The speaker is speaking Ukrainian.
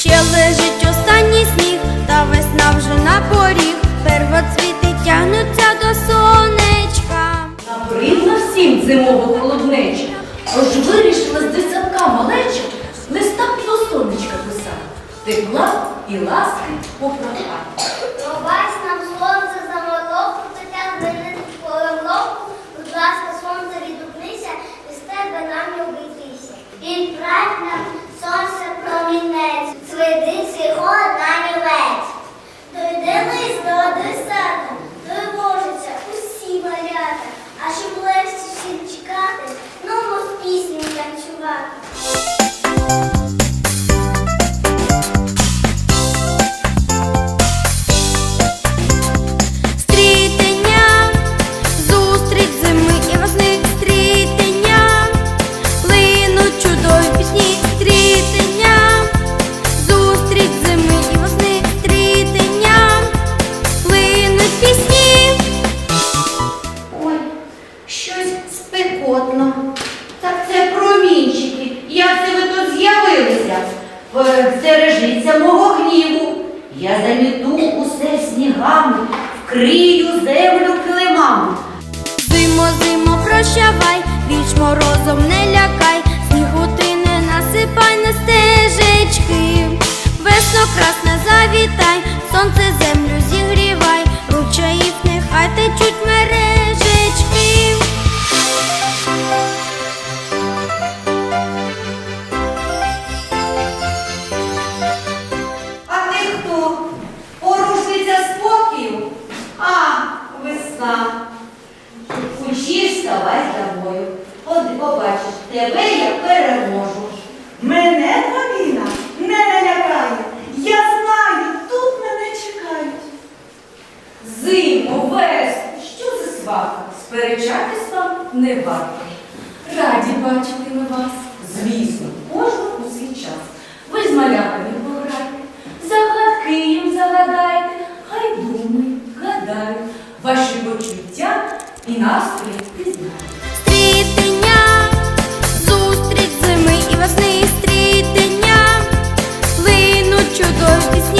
Ще лежить останній сніг, та весна вже на поріг. Первоцвіти тягнуться до сонечка. Набридла всім зимово холоднеча, Тож вирішила з десятка малеча листа до сонечка писати. Тепла і ласки попрохати. Пробач нам сонце замолоку, тетя поломку. Будь ласка, сонце відгукнися, і з тебе нам любитися. І прать нам сонце промінець сведи свій холод на нівець. Щось спекотно. Так це промінчики. Як це ви тут з'явилися? Стережіться мого гніву. Я заміту усе снігами, вкрию землю килимами. Зимо, зимо, прощавай, віч морозом не лякай, снігу ти не насипай на стежечки. Весно красне завітай, сонце землю я переможу. Мене Павіна не налякає. Я знаю, тут мене чекають. Зиму, весну, що за свака? Сперечатись вам не варто. Раді бачити ми вас, звісно, кожен у свій час. Ви з весні.